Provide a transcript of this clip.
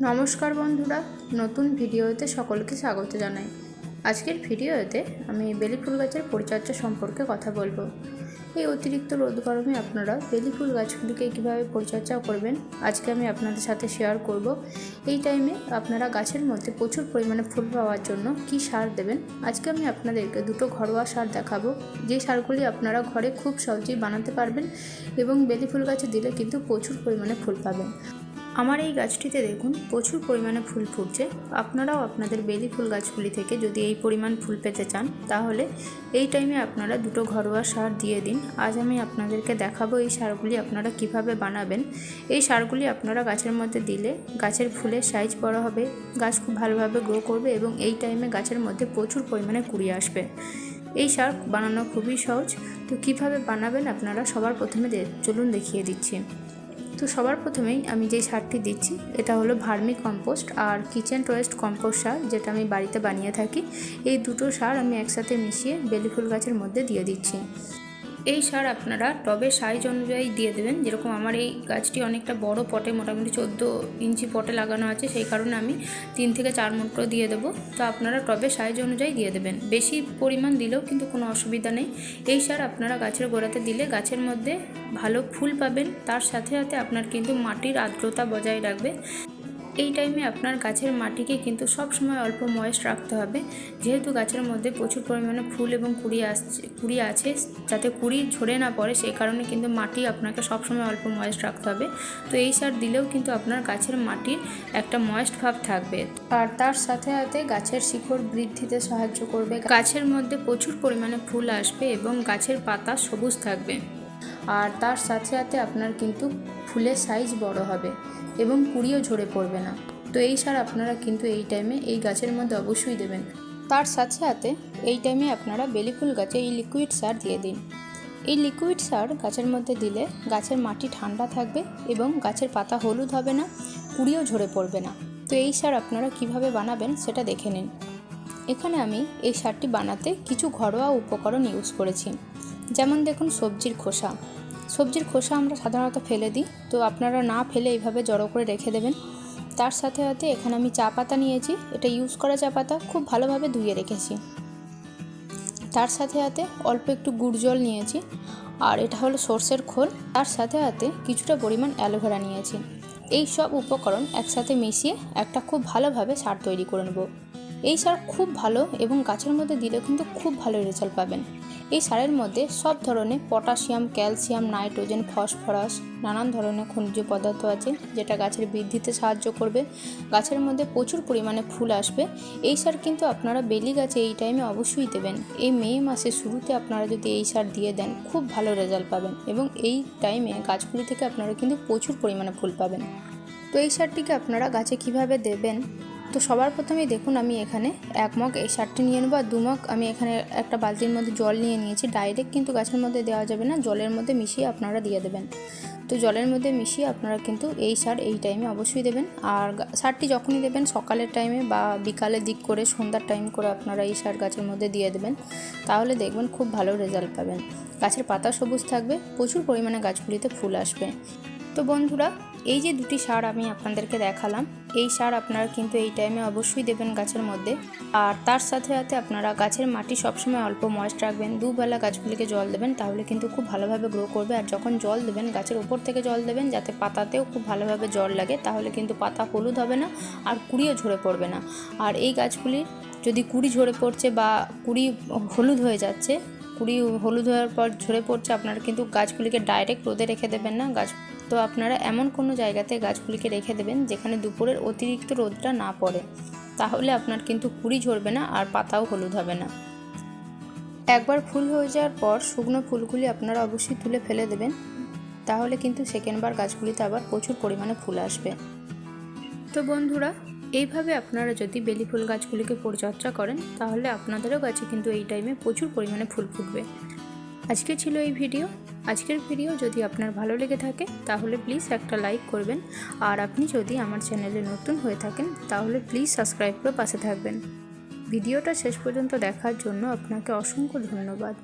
নমস্কার বন্ধুরা, নতুন ভিডিওতে সকলকে স্বাগত জানাই। আজকের ভিডিওতে আমি বেলি ফুল গাছের পরিচর্যা সম্পর্কে কথা বলব। এই অতিরিক্ত রোদ গরমে আপনারা বেলি ফুল গাছগুলিকে কীভাবে পরিচর্যা করবেন, আজকে আমি আপনাদের সাথে শেয়ার করব। এই টাইমে আপনারা গাছের মধ্যে প্রচুর পরিমাণে ফুল পাওয়ার জন্য কি সার দেবেন, আজকে আমি আপনাদেরকে দুটো ঘরোয়া সার দেখাবো। যে সারগুলি আপনারা ঘরে খুব সহজেই বানাতে পারবেন এবং বেলি ফুল গাছে দিলে কিন্তু প্রচুর পরিমাণে ফুল পাবেন। আমার এই গাছটিতে দেখুন প্রচুর পরিমাণে ফুল ফুটছে। আপনারাও আপনাদের বেলি ফুল গাছগুলি থেকে যদি এই পরিমাণ ফুল পেতে চান, তাহলে এই টাইমে আপনারা দুটো ঘরোয়া সার দিয়ে দিন। আজ আমি আপনাদেরকে দেখাবো এই সারগুলি আপনারা কীভাবে বানাবেন। এই সারগুলি আপনারা গাছের মধ্যে দিলে গাছের ফুলের সাইজ বড় হবে, গাছ খুব ভালোভাবে গ্রো করবে এবং এই টাইমে গাছের মধ্যে প্রচুর পরিমাণে কুড়ি আসবে। এই সার বানানো খুবই সহজ। তো কীভাবে বানাবেন আপনারা সবার প্রথমে চলুন দেখিয়ে দিচ্ছি। তো সবার প্রথমেই আমি যে সারটি দিচ্ছি, এটা হলো ভার্মি কম্পোস্ট আর কিচেন টোয়েস্ট কম্পোস্ট সার, যেটা আমি বাড়িতে বানিয়ে থাকি। এই দুটো সার আমি একসাথে মিশিয়ে বেলি ফুল গাছের মধ্যে দিয়ে দিচ্ছি। এই সার আপনারা টবের সাইজ অনুযায়ী দিয়ে দেবেন। যেরকম আমার এই গাছটি অনেকটা বড় পটে, মোটামুটি চোদ্দ ইঞ্চি পটে লাগানো আছে, সেই কারণে আমি তিন থেকে চার মুঠো দিয়ে দেবো। তো আপনারা টবের সাইজ অনুযায়ী দিয়ে দেবেন। বেশি পরিমাণ দিলেও কিন্তু কোনো অসুবিধা নেই। এই সার আপনারা গাছের গোড়াতে দিলে গাছের মধ্যে ভালো ফুল পাবেন। তার সাথে সাথে আপনার কিন্তু মাটির আর্দ্রতা বজায় রাখবে। এই টাইমে আপনার গাছের মাটিকে কিন্তু সব সময় অল্প ময়েস্ট রাখতে হবে। যেহেতু গাছের মধ্যে প্রচুর পরিমাণে ফুল এবং কুড়ি আসছে, কুড়ি আছে, যাতে কুড়ি ঝরে না পড়ে, সেই কারণে কিন্তু মাটি আপনাকে সবসময় অল্প ময়েস্ট রাখতে হবে। তো এই সার দিলেও কিন্তু আপনার গাছের মাটির একটা ময়েস্ট ভাব থাকবে। আর তার সাথে সাথে গাছের শিকড় বৃদ্ধিতে সাহায্য করবে। গাছের মধ্যে প্রচুর পরিমাণে ফুল আসবে এবং গাছের পাতা সবুজ থাকবে। আর তার সাথে সাথে আপনার কিন্তু ফুলের সাইজ বড় হবে এবং কুড়িও ঝরে পড়বে না। তো এই সার আপনারা কিন্তু এই টাইমে এই গাছের মধ্যে অবশ্যই দেবেন। তার সাথে সাথে এই টাইমে আপনারা বেলি ফুল গাছে এই লিকুইড সার দিয়ে দিন। এই লিকুইড সার গাছের মধ্যে দিলে গাছের মাটি ঠান্ডা থাকবে এবং গাছের পাতা হলুদ হবে না, কুড়িও ঝরে পড়বে না। তো এই সার আপনারা কীভাবে বানাবেন সেটা দেখে নিন। এখানে আমি এই সারটি বানাতে কিছু ঘরোয়া উপকরণ ইউজ করেছি। যেমন দেখুন সবজির খোসা। সবজির খোসা আমরা সাধারণত ফেলে দিই। তো আপনারা না ফেলে এইভাবে জড়ো করে রেখে দেবেন। তার সাথে সাথে এখানে আমি চা পাতা নিয়েছি। এটা ইউজ করা চা পাতা খুব ভালোভাবে ধুয়ে রেখেছি। তার সাথে সাথে অল্প একটু গুড় জল নিয়েছি। আর এটা হলো সর্ষের খোল। তার সাথে সাথে কিছুটা পরিমাণ অ্যালোভেরা নিয়েছি। এই সব উপকরণ একসাথে মিশিয়ে একটা খুব ভালোভাবে সার তৈরি করে নেব। এই সার খুব ভালো এবং গাছের মধ্যে দিলে কিন্তু খুব ভালো রেজাল্ট পাবেন। এই সারের মধ্যে সব ধরনের পটাশিয়াম, ক্যালসিয়াম, নাইট্রোজেন, ফসফরাস, নানান ধরনের খনিজ পদার্থ আছে যেটা গাছের বৃদ্ধিতে সাহায্য করবে। গাছের মধ্যে প্রচুর পরিমাণে ফুল আসবে। এই সার কিন্তু আপনারা বেলি গাছে এই টাইমে অবশ্যই দেবেন। এই মে মাসের শুরুতে আপনারা যদি এই সার দিয়ে দেন, খুব ভালো রেজাল্ট পাবেন এবং এই টাইমে গাছগুলি থেকে আপনারা কিন্তু প্রচুর পরিমাণে ফুল পাবেন। তো এই সারটিকে আপনারা গাছে কীভাবে দেবেন? তো সবার প্রথমেই দেখুন আমি এখানে এক মগ এই সারটি নিয়ে নেব আর দু মগ আমি এখানে একটা বালতির মধ্যে জল নিয়ে নিয়েছি। ডাইরেক্ট কিন্তু গাছের মধ্যে দেওয়া যাবে না, জলের মধ্যে মিশিয়ে আপনারা দিয়ে দেবেন। তো জলের মধ্যে মিশিয়ে আপনারা কিন্তু এই সার এই টাইমে অবশ্যই দেবেন। আর সারটি যখনই দেবেন সকালের টাইমে বা বিকালের দিক করে, সন্ধ্যার টাইম করে আপনারা এই সার গাছের মধ্যে দিয়ে দেবেন। তাহলে দেখবেন খুব ভালো রেজাল্ট পাবেন। গাছের পাতা সবুজ থাকবে, প্রচুর পরিমাণে গাছগুলিতে ফুল আসবে। তো বন্ধুরা এই যে দুটি সার আমি আপনাদেরকে দেখালাম, এই সার আপনারা কিন্তু এই টাইমে অবশ্যই দেবেন গাছের মধ্যে। আর তার সাথে সাথে আপনারা গাছের মাটি সবসময় অল্প ময়েস্ট রাখবেন, দুবেলা গাছগুলিকে জল দেবেন, তাহলে কিন্তু খুব ভালোভাবে গ্রো করবে। আর যখন জল দেবেন, গাছের উপর থেকে জল দেবেন, যাতে পাতাতেও খুব ভালোভাবে জল লাগে, তাহলে কিন্তু পাতা হলুদ হবে না, আর কুড়িও ঝরে পড়বে না। আর এই গাছগুলি যদি কুড়ি ঝরে পড়ছে বা কুড়ি হলুদ হয়ে যাচ্ছে কুড়ি হলুদ হওয়ার পর ঝরে পড়ছে, আপনারা কিন্তু গাছগুলিকে ডাইরেক্ট রোদে রেখে দেবেন না। গাছ, তো আপনারা এমন কোনো জায়গাতে গাছগুলিকে রেখে দেবেন যেখানে দুপুরের অতিরিক্ত রোদটা না পড়ে। তাহলে আপনার কিন্তু কুড়ি ঝরবে না আর পাতাও হলুদ হবে না। একবার ফুল হয়ে যাওয়ার পর শুকনো ফুলগুলি আপনারা অবশ্যই তুলে ফেলে দেবেন। তাহলে কিন্তু সেকেন্ডবার গাছগুলিতে আবার প্রচুর পরিমাণে ফুল আসবে। তো বন্ধুরা এইভাবে আপনারা যদি বেলি ফুল গাছগুলিকে পরিচর্যা করেন, তাহলে আপনাদেরও গাছে কিন্তু এই টাইমে প্রচুর পরিমাণে ফুল ফুটবে। আজকে ছিল এই ভিডিও আজকের ভিডিও যদি আপনার ভালো লেগে থাকে, তাহলে প্লিজ একটা লাইক করবেন। আর আপনি যদি আমার চ্যানেলে নতুন হয়ে থাকেন, তাহলে প্লিজ সাবস্ক্রাইব করে পাশে থাকবেন। ভিডিওটা শেষ পর্যন্ত দেখার জন্য আপনাকে অসংখ্য ধন্যবাদ।